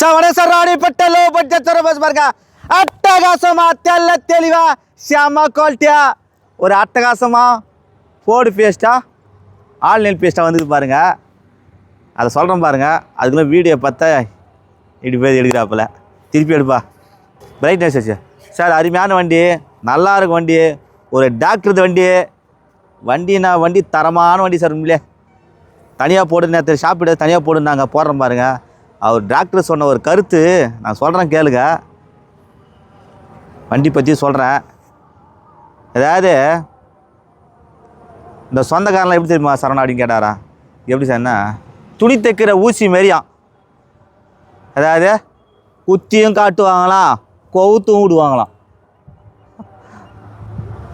Sir வணக்கம் sir low budget sir bus பாருங்க அட்டகாசமா தெல்ல தெளிவா செம குவாலிட்டியா ஒரு அட்டகாசமா ஃபோர்டு பேஸ்டா ஆன்லைன் பேஸ்டா வந்து பாருங்க. அதை சொல்கிறேன் பாருங்க. அதுக்குள்ளே வீடியோ பார்த்தா இப்படி போய் எடுக்கிறாப்புல திருப்பி எடுப்பா. பிரைட்னஸ் வச்சு. சார் அருமையான வண்டி. நல்லா இருக்கும் வண்டி. ஒரு டாக்டர் வண்டி. வண்டினா வண்டி தரமான வண்டி சார் உண்மையிலே. தனியாக போடு நேற்று ஷாப்பிட தனியாக போடுனாங்க. போடுறேன் பாருங்கள் அவர் டாக்டர் சொன்ன ஒரு கருத்து நான் சொல்கிறேன் கேளுங்க. வண்டி பற்றி சொல்கிறேன் அதாவது இந்த சொந்தக்காரலாம் எப்படி தெரியுமா சரவணா அப்படின்னு கேட்டாரா? எப்படி சார்னா துணி தைக்கிற ஊசி மாரியாம். அதாவது குத்தியும் காட்டுவாங்களாம் கொவுத்தும் விடுவாங்களாம்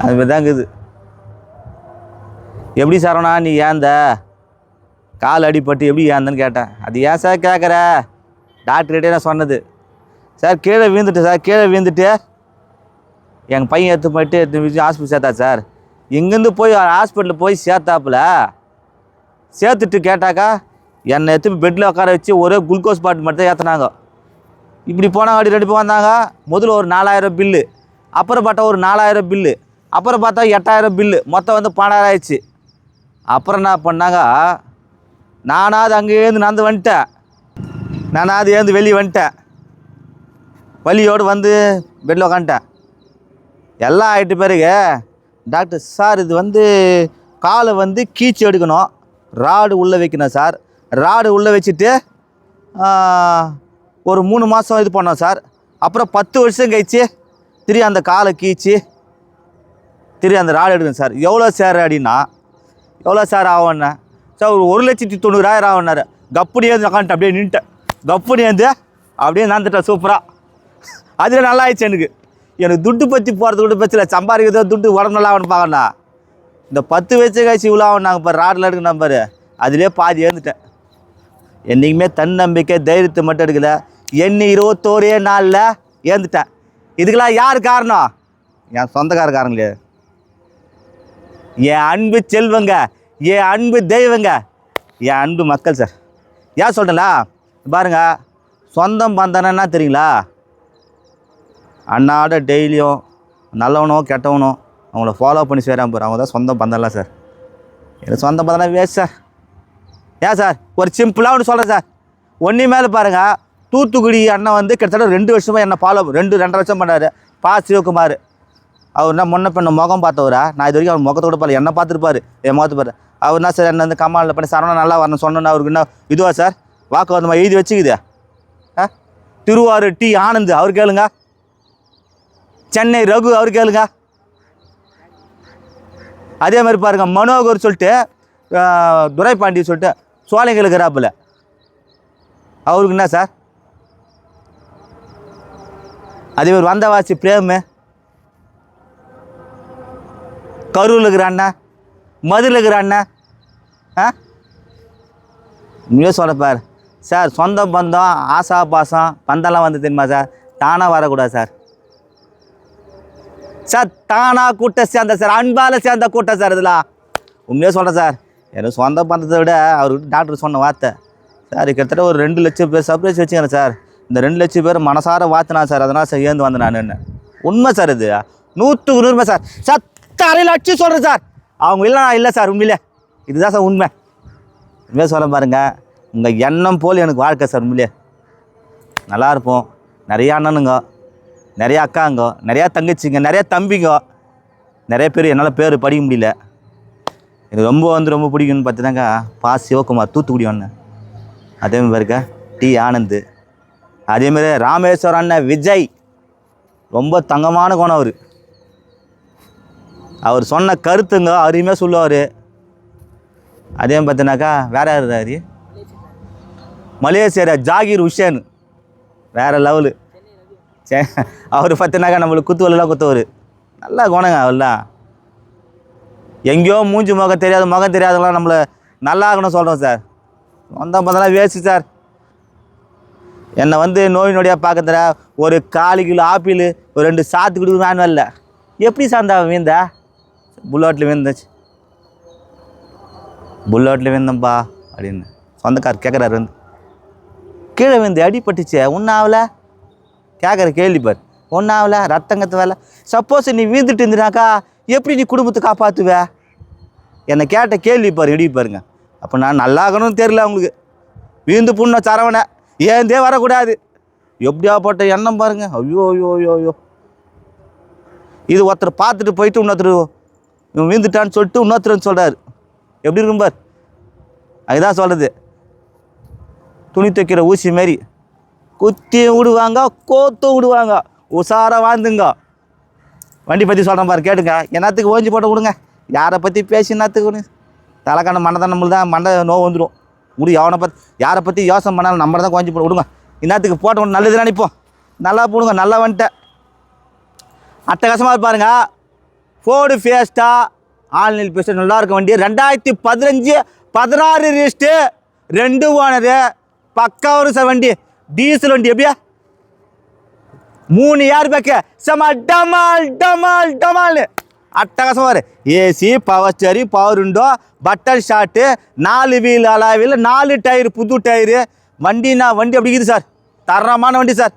அது மாதிரி தான் இருக்குது எப்படி சரவணா நீ ஏந்த கால் அடிப்பட்டு எப்படி ஏந்தன்னு கேட்டேன். அது ஏன் சார் கேட்குற டாக்டர்கிட்டே நான் சொன்னது. சார் கீழே வீழ்ந்துட்டு சார் கீழே வீழ்ந்துட்டு. எங்கள் பையன் எடுத்து போயிட்டு எடுத்து ஹாஸ்பிட்டல் சேர்த்தா சார். இங்கேருந்து போய் ஹாஸ்பிட்டலில் போய் சேர்த்தாப்புல சேர்த்துட்டு கேட்டாக்கா என்னை எடுத்து பெட்டில் உட்கார வச்சு ஒரே குளுக்கோஸ் பாட்டில் மட்டும் தான் ஏற்றினாங்க இப்படி போனாங்க அடி ரெண்டு பேர் வந்தாங்க. முதல்ல ஒரு நாலாயிரம் பில்லு அப்புறம் பார்த்தா ஒரு நாலாயிரம் பில்லு அப்புறம் பார்த்தா எட்டாயிரம் பில்லு மொத்தம் வந்து பன்னெண்டாயிரம் ஆயிடுச்சு. அப்புறம் என்ன பண்ணாங்க? நானாவது அங்கேருந்து நடந்து வந்துட்டேன். நானாவது ஏந்து வெளியே வந்துட்டேன். வழியோடு வந்து பெட்டில் உக்காந்துட்டேன். எல்லாம் ஆகிட்டு பிறகு டாக்டர் சார் இது வந்து காலை வந்து கீச்சு எடுக்கணும். ராடு உள்ளே வைக்கணும் சார் ராடு உள்ளே வச்சுட்டு ஒரு மூணு மாதம் இது பண்ணோம் சார் அப்புறம் பத்து வருஷம் கழிச்சு திரி அந்த காலை கீச்சு திரி அந்த ராடு எடுக்கணும் சார் எவ்வளோ சார் அப்படின்னா எவ்வளோ சார் ஆகும்ண்ணே சார் ஒரு ஒரு லட்சத்தி தொண்ணூறாயிரம் ஆகும்னாரு. கப்புனி ஏந்து உக்காந்துட்டு அப்படியே நின்ட்டேன் கப்புனி ஏந்து அப்படியே நடந்துட்டேன் சூப்பராக அதில் நல்லா ஆயிடுச்சு எனக்கு. எனக்கு துட்டு பற்றி போகிறது கூட பிரச்சனை இல்லை. சம்பாதிக்கிறது துட்டு உடம்பு நல்லா ஆகணும் பார்க்கணா இந்த பத்து வயசு கழிச்சு இவ்வளோ ஆகும் நாங்கள் இப்போ ராடில் எடுக்கணும் பாரு. அதிலே பாதி ஏந்துட்டேன் என்றைக்குமே தன்னம்பிக்கை தைரியத்தை மட்டும் எடுக்கல. என்ன இருபத்தோரே நாளில் ஏந்துட்டேன் இதுக்கெல்லாம் யார் காரணம்? என் சொந்தக்காரக்காரங்களே என் அன்பு செல்வங்க என் அன்பு தெய்வங்க. என் அன்பு மக்கள் சார் ஏன் சொல்கிறேங்களா பாருங்க சொந்தம் பந்தனா தெரியுங்களா? அன்னாட டெய்லியும் நல்லவனோ கெட்டவனோ அவங்கள ஃபாலோ பண்ணி செய்கிறான் பாரு. அவங்க தான் சொந்தம் பந்தம்லாம் சார் எனக்கு சொந்த பந்தம்லாம் வேஸ்ட் சார் ஏன் சார் ஒரு சிம்பிளாக ஒன்று சொல்கிறேன் சார் ஒன்றி மேலே பாருங்கள் தூத்துக்குடி அண்ணன் வந்து கிட்டத்தட்ட ரெண்டு வருஷமாக என்னை ஃபாலோ ரெண்டு ரெண்டரை வருஷம் பண்ணார். பா சிவகுமார். அவர் என்ன முன்ன பின்ன முகம் பார்த்தவரா? நான் இது வரைக்கும் அவர் முகத்தை கூட என்ன பார்த்துருப்பாரு. என் முகத்தை பாரு. அவர் என்ன சார் என்ன வந்து கமாலில் பண்ணி சரவணன் நல்லா வரணும் சொன்னோன்னு அவருக்கு என்ன இதுவா சார்? வாக்கு எழுதி வச்சுக்குது. ஆ? திருவாரூர் டி ஆனந்த் அவர் கேளுங்க. சென்னை ரகு அவர் கேளுங்க. அதே மாதிரி பாருங்க மனோகர் சொல்லிட்டு துரைபாண்டி சொல்லிட்டு சோலைங்க ராப்பில் அவருக்கு என்ன சார்? அதே மாதிரி வந்தவாசி பிரேமு. கரூரில் இருக்கிற அண்ணா. மதுரில் இருக்கிற அண்ணன். ஆ? நீயே சொல்லப்பார் சார் சொந்த பந்தம் ஆசா பாசம் பந்தம்லாம் வந்து தெரியுமா சார்? தானாக வரக்கூடாது சார். சார் தானாக கூட்டம் சேர்ந்த சார் அன்பால் சேர்ந்த கூட்டம் சார் இதெல்லாம் உண்மையாக சொல்கிறேன் சார். எனக்கு சொந்த பந்தத்தை விட அவர்கிட்ட டாக்டர் சொன்ன வார்த்தை. சார் கிட்டத்தட்ட ஒரு ரெண்டு லட்சம் பேர் சர்ப்ரைஸ் வச்சுக்கிறேன் சார். இந்த ரெண்டு லட்சம் பேர் மனசார வாத்தினா சார். அதனால் சார் ஏந்து வந்தேன் நான் உண்மை சார் இது. நூற்றுக்கு நூறுமை சார். சார் அரையில் அடிச்சு சொல்கிறேன் சார். அவங்க இல்லை இல்லை சார் உண்மையிலே. இதுதான் சார் உண்மை. உண்மையாக சொல்ல பாருங்கள் உங்கள் எண்ணம் போல் எனக்கு வாழ்க்கை சார் உண்மையிலே. நல்லா இருப்போம். நிறையா அண்ணனுங்க நிறையா அக்காங்க நிறையா தங்கச்சிங்க நிறையா தம்பிங்க. நிறைய பேர் என்னால் பேர் படிக்க முடியல. எனக்கு ரொம்ப வந்து ரொம்ப பிடிக்கும்னு பார்த்தீங்கன்னாக்கா பா சிவகுமார் தூத்துக்குடி அண்ணன். அதே மாதிரி இருக்க டி ஆனந்த். அதேமாரி ராமேஸ்வரம் அண்ணன் விஜய். ரொம்ப தங்கமான குணம் அவர். அவர் சொன்ன கருத்துங்க அருமையாக சொல்லுவார். அதே மாதிரி பார்த்தீங்கன்னாக்கா வேற யார் இருந்தாரு மலேசியா. ஜாகிர் உஷேன் வேறு லெவலு சே அவர் பார்த்தீங்கன்னாக்கா நம்மளுக்கு குத்துவலாம் குத்துவார். நல்லா குணங்க அவர்லாம். எங்கேயோ மூஞ்சி முகம் தெரியாத முகம் தெரியாதவங்களாம் நம்மளை நல்லா இருக்கணும் சொல்கிறோம் சார். சொந்தம் பந்தெல்லாம் வேஸ்ட்டு சார். என்னை வந்து நோய் நொடியாக பார்க்கறதுல ஒரு காலு கிலோ ஆப்பிள் ஒரு ரெண்டு சாத்துக்குடி மேனுவல்ல எப்படி சார்ந்தா வீந்த புல்லாட்டில் விழுந்துச்சு புல்லாட்டில் விழுந்தம்பா அப்படின்னு சொந்தக்கார் கேட்குறாரு வந்து கீழே விழுந்து அடிபட்டுச்சே ஒன்றும் ஆகல கேட்குற கேள்விப்பார் ஒன்றாவில் ஒன்றும் ஆகல ரத்தங்கத்து வேலை சப்போஸ் நீ வீழ்ந்துட்டு இருந்துனாக்கா எப்படி நீ குடும்பத்தை காப்பாற்றுவ என்னை கேட்ட கேள்வி பாரு இடி பாருங்க அப்போ நான் நல்லாகணும்னு தெரியல அவங்களுக்கு வீந்து புண்ண சரவணை ஏந்தே வரக்கூடாது எப்படியா போட்ட எண்ணம் பாருங்க ஐயோ ஐயோ ஐயோ ஐயோ இது ஒருத்தர் பார்த்துட்டு போயிட்டு இன்னொருத்தர் இவன் வீழ்ந்துட்டான்னு சொல்லிட்டு இன்னொருத்தர் சொல்கிறார் எப்படி இருக்கும் பார்? அதுதான் சொல்கிறது துணி தைக்கிற ஊசி மாரி குத்தியும் விடுவாங்க கோத்தும் விடுவாங்க. உஷாராக வாழ்ந்துங்க. வண்டி பற்றி சொல்கிறேன் பாரு கேட்டுங்க. என்னத்துக்கு ஓஞ்சி போட்டு விடுங்க? யாரை பற்றி பேசி என்னத்துக்கு தலைக்கான மண்டை தான் நம்மளுக்கு தான் மண்டை நோவு வந்துடும். விடு எவனை பற்றி யாரை பற்றி யோசனை பண்ணாலும் நம்மளை தான் கொஞ்சம் போட்டு விடுங்க. இன்னத்துக்கு போட்ட ஒன்று நல்லது நினைப்போம். நல்லா போடுங்க நல்லா வந்துட்டேன். அட்டகாசமாக இருப்பாருங்க. ஃபோர்டு ஃபேஸ்டா ஆன்லைன் பேஸ்ட் நல்லா இருக்க வண்டி. ரெண்டாயிரத்தி பதினஞ்சு பதினாறு ரிஜிஸ்ட்டு ரெண்டு ஓனரு. பக்கா ஒரு சார் வண்டி. டீசல் வண்டி. எப்படியா? மூணு ஏர் பேக்கு செம டமால் டமால் டமால். அட்டகாசம் வரும் AC power steering power window button shot நாலு வீல் அலாவில் நாலு டயர் புது டயரு வண்டினா வண்டி அப்படி இருக்குது சார் தரமான வண்டி சார்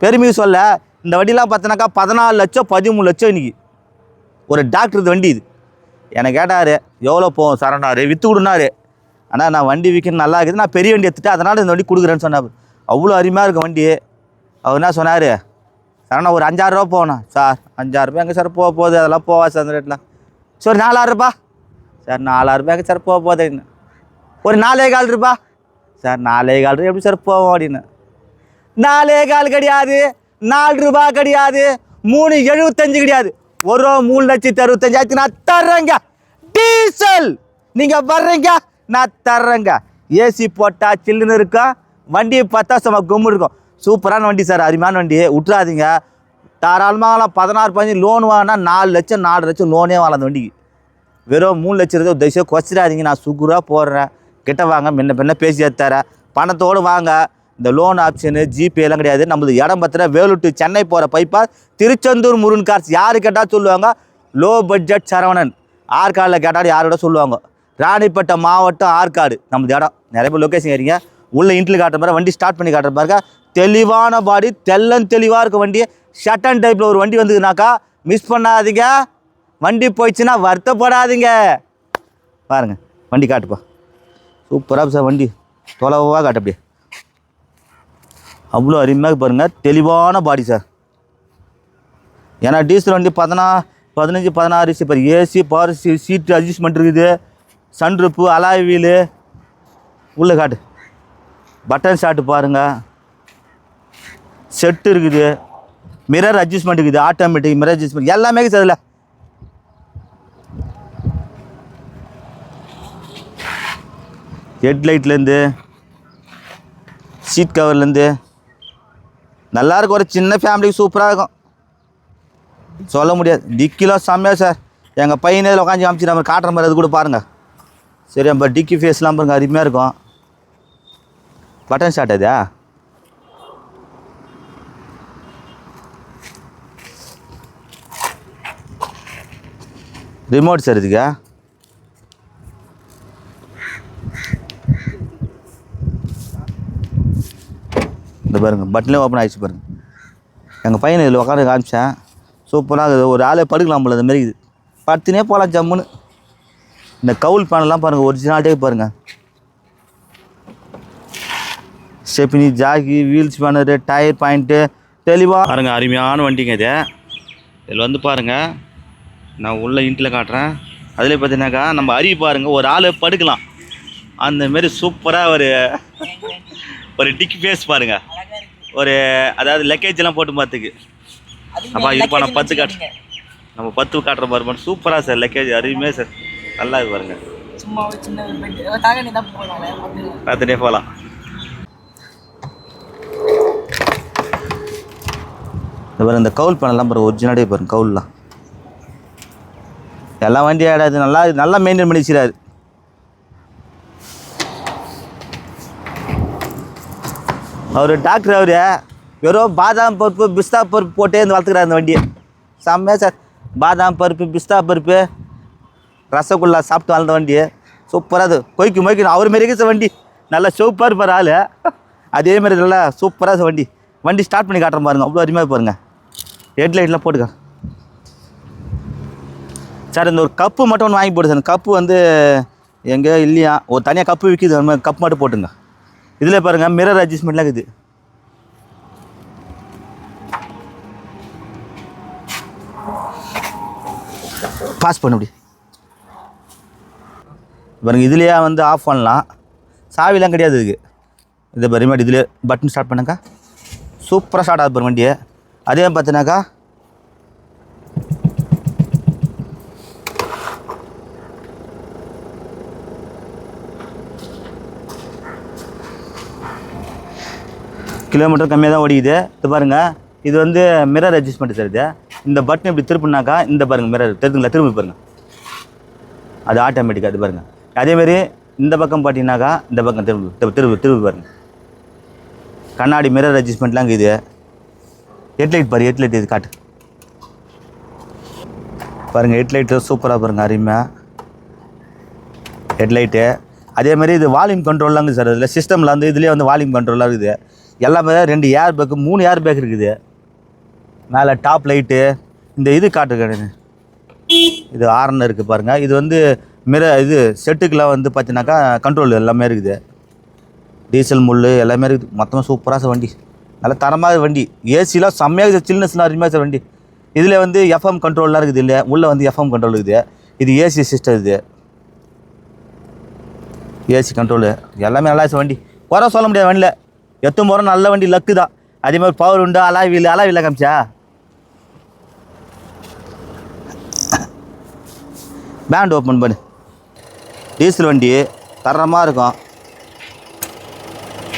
பெருமைக்கு சொல்ல இந்த வண்டிலாம் பார்த்தோன்னாக்கா பதினாலு லட்சம் பதிமூணு லட்சம் இன்றைக்கி ஒரு டாக்டர் வண்டி இது. என்னை கேட்டார் எவ்வளோ போகும் சரணாரு விற்று கொடுனாரு. ஆனால் நான் வண்டி விற்கணும் நல்லா இருக்குது. நான் பெரிய வண்டி எடுத்துட்டு அதனால் இந்த வண்டி கொடுக்குறேன்னு சொன்னார். அவ்வளோ அருமையாக இருக்கும் வண்டி. அவர் என்ன சொன்னார்? சரணா ஒரு அஞ்சாயிரரூபா போகணும். சார் அஞ்சாயிரரூபா எங்கே சார் போக போகுது? அதெல்லாம் போவா சார் அந்த ரேட்லாம். சரி நாலாயிரரூபா சார் நாலாயிரம் எங்கே சார் போக போகுதுன்னு ஒரு நாலே கால் ரூபா. சார் நாலே கால் ரூபா எப்படி சார் போவோம் அப்படின்னு. நாலே கால் கிடையாது. நாலு ரூபாய் கிடையாது மூணு எழுபத்தஞ்சு கிடையாது. ஒரு ரூபா மூணு லட்சத்தி அறுபத்தஞ்சாயிரத்தி நான் தர்றேங்க. டீசல்! நீங்க வர்றீங்க நான் தர்றேங்க. ஏசி போட்டா சில்லுன்னு இருக்கும் வண்டி பார்த்தா சும்மா கும்மு இருக்கும். சூப்பரான வண்டி சார் அருமையான வண்டி விட்டுறாதீங்க. தாராளமாக வாங்கலாம் பதினாறு பதினஞ்சு லோன் வாங்கினா நாலு லட்சம் நாலு லட்சம் லோனே வாங்கலாம் அந்த வண்டிக்கு. வெறும் மூணு லட்சம் ரூபாய் தயவுசெய்து குறைச்சிடாதீங்க. நான் சுகுராக போடுறேன். கிட்ட வாங்க முன்ன பின்ன பேசி தரேன் பணத்தோடு வாங்க. இந்த லோன் ஆப்ஷனு ஜிபே எல்லாம் கிடையாது. நம்மளது இடம் பத்திர வேலூர் சென்னை போகிற பைப்பா திருச்செந்தூர் முருகன் கார்ஸ் யார் கேட்டால் சொல்லுவாங்க? Low budget Saravanan. ஆற்காடில் கேட்டாலும் யாரோட சொல்லுவாங்க? ராணிப்பேட்டை மாவட்டம் ஆற்காடு நம்மளது இடம். நிறைய பேர் லொக்கேஷன் ஏறிங்க உள்ளே இன்ட்ல காட்டுற மாதிரி வண்டி ஸ்டார்ட் பண்ணி காட்டுற பாருங்க தெளிவான பாடி தெல்லன் தெளிவாக இருக்க வண்டி ஷட்டன் டைப்பில் ஒரு வண்டி வந்ததுனாக்கா மிஸ் பண்ணாதீங்க. வண்டி போயிடுச்சுன்னா வருத்தப்படாதீங்க. பாருங்க. வண்டி காட்டுப்பா. சூப்பராக சார் வண்டி. தொலைவாக காட்டு அப்படியே. அவ்வளோ அருமையாக பாருங்கள் தெளிவான பாடி சார் ஏன்னா டீசல் வண்டி பதினா பதினஞ்சு பதினாறு இப்போ ஏசி பவர் சீட்டு அட்ஜஸ்ட்மெண்ட் இருக்குது. சன்ரூப்பு அலாய் வீலு உள்ளே காட்டு. பட்டன் ஷாட்டு பாருங்கள் செட்டு இருக்குது. மிரர் அட்ஜஸ்ட்மெண்ட் இருக்குது. ஆட்டோமேட்டிக் மிரர் அட்ஜஸ்ட்மெண்ட் எல்லாமே இருக்குது அதில் ஹெட்லைட்லேருந்து சீட் கவர்லேருந்து நல்லா இருக்கும் ஒரு சின்ன ஃபேமிலிக்கு சூப்பராக இருக்கும். சொல்ல முடியாது. டிக்கிலாம் செம்மையா சார் எங்கள் பையனே இதில் உட்காந்து காமிச்சு நம்ம காட்டுற மாதிரி அது கூட பாருங்கள் சரி நம்ம டிக்கி ஃபேஸ்லாம் பாருங்கள் அருமையாக இருக்கும். பட்டன் ஷார்ட் அதா ரிமோட் சார் இதுக்கு? இது பாருங்கள் பட்டனே ஓப்பன் ஆகிடுச்சு பாருங்கள் எங்கள் பையனை இதில் உட்காந்து காமிச்சேன். சூப்பராக ஒரு ஆளே படுக்கலாம் போல இந்த மாரி இது படுத்துனே போகலாம் ஜம்முன்னு. இந்த கவுல் பேனெல்லாம் பாருங்கள் ஒரிஜினாலிட்டே பாருங்கள் ஸ்டெப்னி ஜாக்கி வீல்ஸ் பேனரு டயர் பாயிண்ட்டு தெளிவாக பாருங்கள் அருமையான வண்டிங்க இது. இதில் வந்து பாருங்கள் நான் உள்ள இன்ட்டில் காட்டுறேன். அதில் பார்த்தீங்கன்னாக்கா நம்ம அறிவு பாருங்கள் ஒரு ஆள் படுக்கலாம். அந்த மாரி சூப்பராக ஒரு ஒரு டிக்கி ஃபேஸ் பாருங்கள் ஒரு அதாவது லக்கேஜ் எல்லாம் போட்டு பார்த்துக்கு. அப்பா இருப்பா நான் பத்து காட்டுறேன் நம்ம பத்து காட்டுற பாருங்க சூப்பராக சார் லக்கேஜ் அருமையாக சார் நல்லா இருக்கு பாருங்க. பார்த்துட்டே போகலாம் இந்த பாருங்க இந்த கவுல் பண்ணலாம் பாருங்க ஒரிஜினலே பாருங்க கவுல்லாம். எல்லாம் வண்டி ஆடாது நல்லா நல்லா மெயின்டைன் பண்ணி வச்சுறாரு அவர் டாக்டர் அவர் வெறும் பாதாம் பருப்பு பிஸ்தா பருப்பு போட்டே இருந்து வளர்த்துக்கிறார் அந்த வண்டியை. செம்மையா சார். பாதாம் பருப்பு பிஸ்தா பருப்பு ரசகுல்லா சாப்பிட்டு வளர்ந்த வண்டி. சூப்பராக அது. கொய்க்கு மொய்க்கு அவர் மாரி சார் வண்டி. நல்லா சூப்பராக இருப்பார் ஆள். அதே மாதிரி நல்லா சூப்பராக வண்டி. வண்டி ஸ்டார்ட் பண்ணி காட்டுறேன் பாருங்க. அவ்வளோ அருமையாக பாருங்கள் ஹெட் லைட்லாம் போட்டுக்க. சார் இந்த ஒரு கப்பு மட்டும் ஒன்று வாங்கி போடு சார். கப்பு வந்து எங்கே இல்லையா? ஒரு தனியாக கப்பு விற்கிது அந்த மாதிரி கப் மட்டும் போட்டுங்க இதில் பாருங்கள் மிரர் அட்ஜஸ்ட்மெண்ட்லாம் இருக்குது. பாஸ் பண்ண அப்படி. பாருங்க இதுலேயே வந்து ஆஃப் பண்ணலாம். சாவிலாம் கிடையாது இதுக்கு. இதை பாருங்க இதுலேயே பட்டன் ஸ்டார்ட் பண்ணாக்கா சூப்பராக ஸ்டார்ட் ஆகுது பாருங்க வண்டியை. அதே பார்த்தினாக்கா கிலோமீட்டர் கம்மியாக தான் ஓடிக்குது. இது பாருங்கள் இது வந்து மிரர் அட்ஜஸ்ட்மெண்ட் சார் இது. இந்த பட்டன் இப்படி திருப்பினாக்கா இந்த பாருங்கள் மிரர் தெரிஞ்சுங்களா? திரும்பி பாருங்கள் அது ஆட்டோமேட்டிக்காக அது பாருங்கள் அதேமாரி இந்த பக்கம் பார்த்தீங்கன்னாக்கா இந்த பக்கம் திரும்பி திரும்பி திரும்பி பாருங்கள் கண்ணாடி மிரர் அட்ஜஸ்ட்மெண்ட்லாம் இது. ஹெட்லைட் பாரு ஹெட்லைட் இது காட்டு. பாருங்கள் ஹெட்லைட்டு சூப்பராக பாருங்கள் அருமையாக ஹெட்லைட்டு அதேமாரி இது வால்யூம் கண்ட்ரோல்லாம் இருக்குது சார் இதில் சிஸ்டமில் வந்து இதுலேயே வந்து வால்யூம் கண்ட்ரோலாக இருக்குது. எல்லாமே ரெண்டு ஏர் பேக்கு மூணு ஏர் பேக் இருக்குது. மேலே டாப் லைட்டு இந்த இது காட்டுங்க இது ஆர்ன் இருக்குது பாருங்கள் இது வந்து மிர இது செட்டுக்கெலாம் வந்து பார்த்தீங்கன்னாக்கா கண்ட்ரோல் எல்லாமே இருக்குது. டீசல் முள் எல்லாமே இருக்குது. மொத்தமாக சூப்பராக வண்டி. நல்ல தரமாக வண்டி. ஏசிலாம் செம்மையாக இருக்குது. சில்னஸ்லாம் அருமையாக சார் வண்டி. இதில் வந்து எஃப்எம் கண்ட்ரோல்லாம் இருக்குது இல்லை உள்ளே வந்து எஃப்எம் கண்ட்ரோல் இருக்குது. இது ஏசி சிஸ்டம் இது. ஏசி கண்ட்ரோலு எல்லாமே நல்லா சார் வண்டி. குறை சொல்ல முடியாது வண்டியில். எத்தும் போகிறோம் நல்ல வண்டி லக்கு தான். அதே மாதிரி பவர் உண்டு? அலா வீல் அலா வீல காமிச்சா? பேண்ட் ஓப்பன் பண்ணு. டீசல் வண்டி தரமாக இருக்கும்.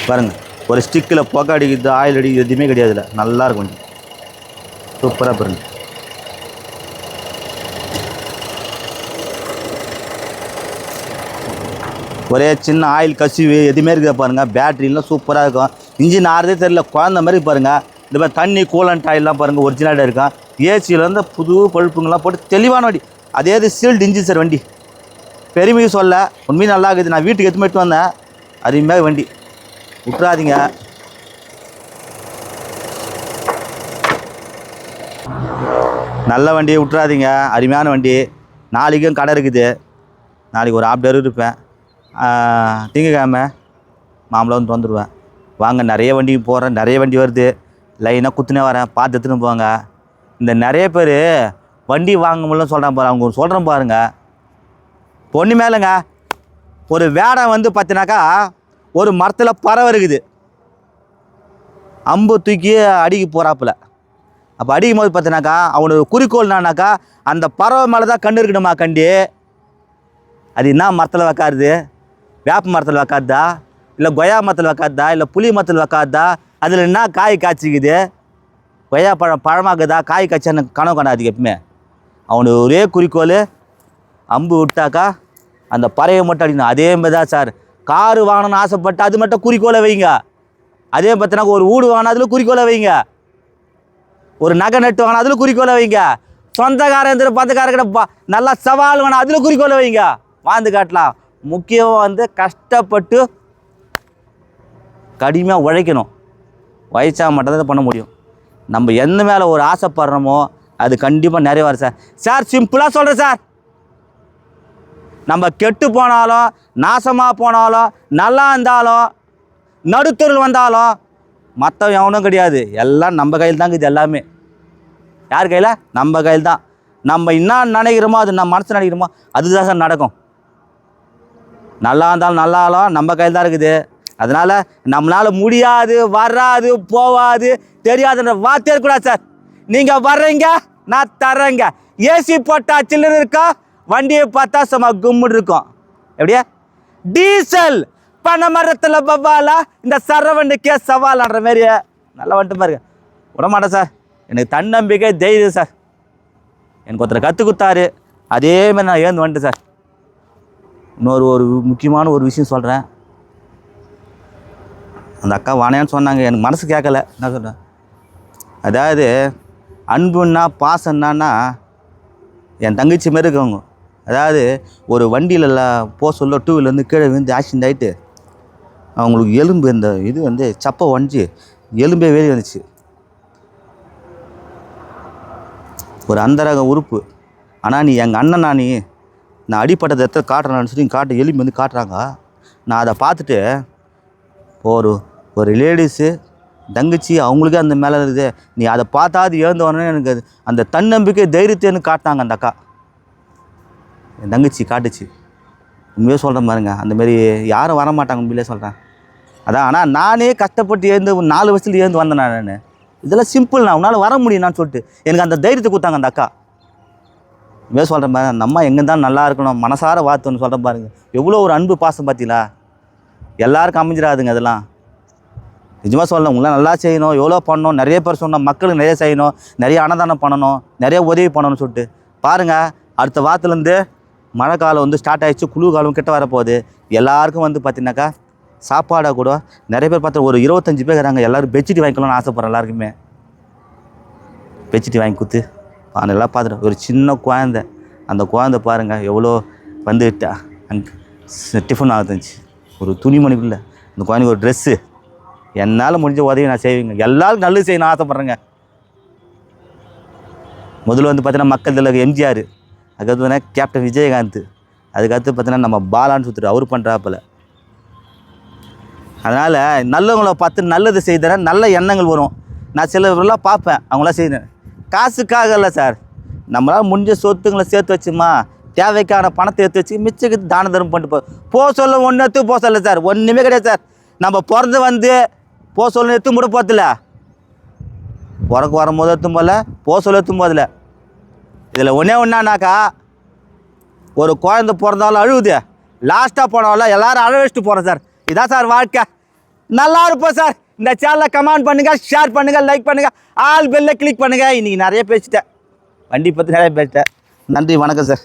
பாருங்கள் ஒரு ஸ்டிக்கில் புகை அடிக்கிறது ஆயில் அடிக்கிறது எதுவுமே கிடையாது இதுல. நல்லா இருக்கும் வண்டி. சூப்பராக பாருங்கள் ஒரே சின்ன ஆயில் கசிவு எதுவுமே இருக்குது பாருங்கள் பேட்ரிலாம் சூப்பராக இருக்கும். இன்ஜின் ஆறுதே தெரியல குழந்த மாதிரி பாருங்கள் இந்த மாதிரி தண்ணி கூலண்ட் ஆயிலெலாம் பாருங்கள் ஒரிஜினலாக இருக்கும். ஏசியிலேருந்து புது பழுப்புங்கெல்லாம் போட்டு தெளிவான வண்டி. அதே இது சீல்டு இன்ஜின் சார் வண்டி. பெருமைக்கு சொல்ல உண்மையும் நல்லா இருக்குது. நான் வீட்டுக்கு எடுத்து போயிட்டு வந்தேன். அருமையாக வண்டி. விட்றாதீங்க நல்ல வண்டியை விட்றாதீங்க அருமையான வண்டி. நாளைக்கும் கடை இருக்குது. நாளைக்கு ஒரு ஆஃப் டேர் இருப்பேன். ஆஹ், மாம்பழம் வந்து வந்துடுவேன் வாங்க நிறைய வண்டி போகிறேன் நிறைய வண்டி வருது. லைனாக குத்துனே வரேன் பார்த்து எடுத்துன்னு போங்க. இந்த நிறைய பேர் வண்டி வாங்க முடியலன்னு சொல்கிறேன் பாரு அவங்க சொல்கிறேன் பாருங்க. பொண்ணு மேலேங்க ஒரு வேடம் வந்து பார்த்தினாக்கா ஒரு மரத்தில் பறவை இருக்குது அம்பு தூக்கி அடிக்க போகிறாப்புல அப்போ அடிக்கும் போது பார்த்தினாக்கா அவனோட குறிக்கோள் என்னன்னாக்கா அந்த பறவை மேலே தான் கண்ணு இருக்கணுமா கண்டி? அது என்ன மரத்தில் வைக்காது வேப்ப மரத்தில் வைக்காதா இல்லை கொய்யா மரத்தில் வைக்காதா இல்லை புளி மரத்தில் வைக்காதா அதில் என்ன காய் காய்ச்சிக்குது? கொய்யா பழம் பழமாக்குதா? காய் காய்ச்சான்னு கனவு காணாது எப்பவுமே. அவனுக்கு ஒரே குறிக்கோள் அம்பு விட்டாக்கா அந்த பறவை மட்டும் அடிக்கணும். அதே மாதிரி தான் சார். காரு வாங்கணும்னு ஆசைப்பட்டு அது மட்டும் குறிக்கோளை வைங்க. அதே பார்த்தினா ஒரு வீடு வாங்கினா அதில் குறிக்கோளை வைங்க. ஒரு நகை நட்டு வாங்கினா அதில் குறிக்கோளை வைங்க. சொந்தக்காரன் இருந்து பந்தக்காரங்கிட்ட பா நல்லா சவால் வேணாம் அதில் குறிக்கோளை வைங்க. வாழ்ந்து காட்டலாம். முக்கியம் வந்து கஷ்டப்பட்டு கடுமையாக உழைக்கணும். வயசாக மட்டும்தான் பண்ண முடியும். நம்ம எந்த மேலே ஒரு ஆசைப்படுறோமோ அது கண்டிப்பாக நிறைவேறும் சார். சார் சிம்பிளாக சொல்கிறேன் சார். நம்ம கெட்டு போனாலும் நாசமாக போனாலும் நல்லா இருந்தாலும் நடுத்தொருள் வந்தாலும் மற்றவன் எவனும் கிடையாது. எல்லாம் நம்ம கையில் தாங்க இது எல்லாமே. யார் கையில்? நம்ம கையில் தான் நம்ம என்ன நினைக்கிறோமோ அது நம்ம மனசு நினைக்கிறோமோ அதுதான் சார் நடக்கும். நல்லா இருந்தாலும் நல்லாலும் நம்ம கையில் தான் இருக்குது. அதனால் நம்மளால் முடியாது வராது போவாது தெரியாதுன்ற வார்த்தையே இருக்கக்கூடாது சார். நீங்கள் வர்றீங்க நான் தர்றேங்க. ஏசி போட்டா சில்லுன்னு இருக்கா? வண்டியை பார்த்தா சும்மா கும்முன்னு இருக்கும். எப்படியா? டீசல் பனை மரத்தில் பவாலா இந்த சரவண்டுக்கே சவாலான்ற மாதிரியே. நல்லா வந்துட்டு பாருங்க. விட மாட்டேன் சார். எனக்கு தன்னம்பிக்கை தைரியம் சார். எனக்கு ஒருத்தர் கற்றுக் கொடுத்தாரு. அதேமாதிரி நான் ஏந்து வந்துட்டேன் சார். இன்னொரு ஒரு முக்கியமான ஒரு விஷயம் சொல்கிறேன் அந்த அக்கா வானேன்னு சொன்னாங்க. எனக்கு மனசு கேட்கல என்ன சொல்கிறேன் அதாவது அன்புன்னா பாசம்னா என் தங்கச்சி மாரி இருக்கவங்க. அதாவது ஒரு வண்டியிலலாம் போக சொல்ல டூ வீலர்லேருந்து கீழே விழுந்து ஆக்சிடென்ட் ஆகிட்டு அவங்களுக்கு எலும்பு இந்த இது வந்து சப்பை ஒஞ்சி எலும்பே வெளியே வந்துச்சு. ஒரு அந்தரக உறுப்பு. ஆனால் நீ எங்கள் அண்ணனா நீ நான் அடிப்பட்ட இடத்த காட்டுறேன்னு சொல்லி காட்டு எலும்பு வந்து காட்டுறாங்க. நான் அதை பார்த்துட்டு ஒரு ஒரு லேடிஸு தங்கச்சி அவங்களுக்கே அந்த மேலே இருக்குது. நீ அதை பார்த்தா அது ஏந்து எனக்கு அந்த தன்னம்பிக்கை தைரியத்தை காட்டினாங்க அந்த அக்கா. என் தங்கச்சி காட்டுச்சு. உண்மையே சொல்கிறேன் பாருங்க. அந்தமாரி யாரும் வர மாட்டாங்க உண்மையிலே சொல்கிறேன் அதான் ஆனால் நானே கஷ்டப்பட்டு ஏந்து நாலு வருஷத்துல ஏந்து வந்தேன் நான். இதெல்லாம் சிம்பிள் நான் உன்னால் வர முடியும்னான்னு சொல்லிட்டு எனக்கு அந்த தைரியத்தை கொடுத்தாங்க அந்த அக்கா. உண்மையே சொல்கிறேன் பாருங்க அந்த அம்மா எங்கே தான் நல்லா இருக்கணும் மனசார வாத்துன்னு சொல்கிறேன் பாருங்க. எவ்வளோ ஒரு அன்பு பாசம் பார்த்தீங்களா எல்லாருக்கும் அமைஞ்சிடாதுங்க அதெல்லாம். நிஜமாக சொல்லணும் உங்களாம் நல்லா செய்யணும் எவ்வளோ பண்ணணும் நிறைய பேர் சொன்னோம் மக்களுக்கு நிறைய செய்யணும் நிறைய அன்னதானம் பண்ணணும் நிறைய உதவி பண்ணணும்னு சொல்லிட்டு. பாருங்கள் அடுத்த வாரத்துலேருந்து மழை காலம் வந்து ஸ்டார்ட் ஆகிடுச்சு குளிர் காலம் கிட்ட வரப்போகுது. எல்லாருக்கும் வந்து பார்த்தீங்கன்னாக்கா சாப்பாடை கூட நிறைய பேர் பார்த்தா ஒரு இருபத்தஞ்சி பேர் இருக்கிறாங்க எல்லோரும் பெட்ஷீட் வாங்கிக்கலாம்னு ஆசைப்பட்றேன் எல்லாருக்குமே. பெட்ஷீட் வாங்கி கொடுத்து நல்லா பார்த்துட்டு ஒரு சின்ன குழந்தை. அந்த குழந்தை பாருங்கள் எவ்வளோ வந்துட்டா அங்கே டிஃபன் ஆகுதுச்சு ஒரு துணிமணிக்குள்ள அந்த குழந்தைக்கு ஒரு ட்ரெஸ்ஸு என்னால் முடிஞ்ச உதவி நான் செய்வேங்க. எல்லாருக்கும் நல்லது செய்யணும் ஆசைப்பட்றேங்க. முதல்ல வந்து பார்த்தீங்கன்னா மக்கள் தலைவர் எம்ஜிஆர். அதுக்கடுத்து பார்த்தீங்கன்னா கேப்டன் விஜயகாந்த். அதுக்கடுத்து பார்த்தீங்கன்னா நம்ம பாலான்னு சுற்றுரு அவர் பண்ணுறாப்புல அதனால் நல்லவங்களை பார்த்து நல்லது செய்தேன் நல்ல எண்ணங்கள் வரும். நான் சிலவரெல்லாம் பார்ப்பேன். அவங்களாம் செய்தேன் காசுக்காக இல்லை சார். நம்மளால் முடிஞ்ச சொத்துங்களை சேர்த்து வச்சுமா? தேவைக்கான பணத்தை எடுத்து வச்சு மிச்சக்கு தான தர்மம் பண்ணிட்டு போ. போ சொல்ல ஒன்று எடுத்து போக சொல்ல சார். ஒன்றுமே கிடையாது சார். நம்ம பிறந்து வந்து போ சொல்ல எடுத்து முட போதில்ல பிறக்கு வரும்போது எடுத்தும் போல போ சொல்ல எடுத்தும் போதில்ல இதில் ஒன்றே ஒன்றானாக்கா ஒரு குழந்தை பிறந்தாலும் அழுகுது. லாஸ்ட்டாக போனாலும் எல்லாரும் அழ வச்சுட்டு போகிறோம் சார். இதான் சார் வாழ்க்கை. நல்லா இருப்போம் சார். இந்த சேனலை கமெண்ட் பண்ணுங்கள் ஷேர் பண்ணுங்கள் லைக் பண்ணுங்கள் ஆல் பெல்லில் கிளிக் பண்ணுங்கள் இன்றைக்கி நிறைய பேசிட்டேன். வண்டி பற்றி நிறைய பேசிட்டேன். நன்றி வணக்கம் சார்